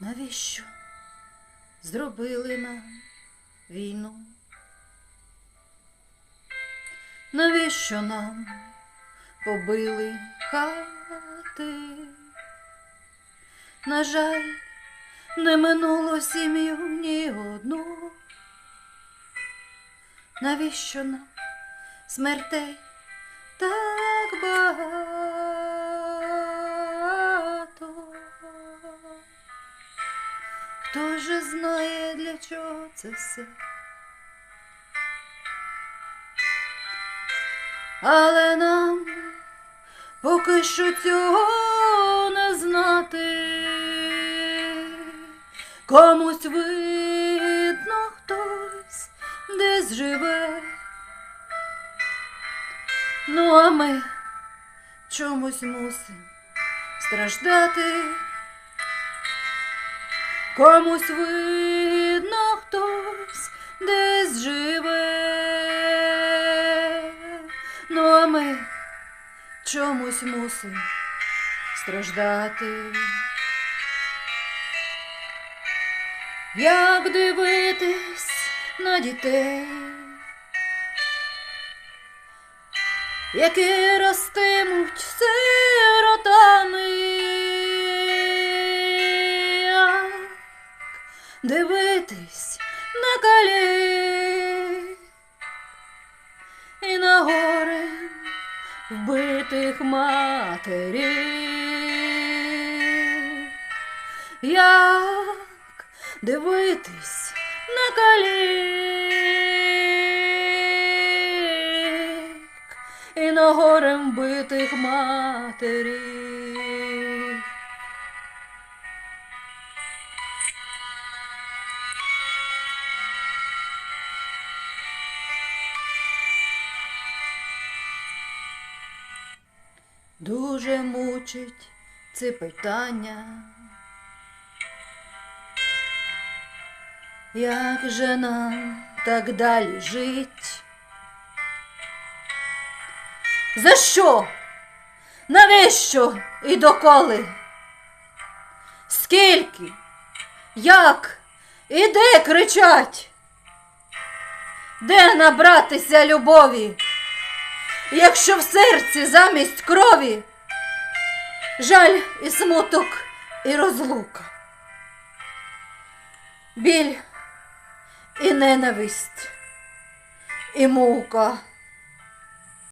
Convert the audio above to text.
Навіщо зробили нам війну? Навіщо нам побили хати? На жаль, не минуло сім'ю ні одну. Навіщо нам смертей так багато? Хто же знає, для чого це все? Але нам поки що цього не знати. Комусь видно хтось десь живе. Ну, а ми чомусь мусимо страждати. Комусь видно хтось десь живе. Ну, а ми чомусь мусимо страждати. Як дивитись на дітей, які ростимуть сиротами, дивитись на калій і на горе вбитих матерів. Як дивитись на калік і на горем битих матерів. Дуже мучить це питання. Як же нам так далі жить? За що? Навіщо і доколи? Скільки? Як? І де кричать? Де набратися любові? Якщо в серці замість крові жаль і смуток і розлука, біль і ненависть, і мука.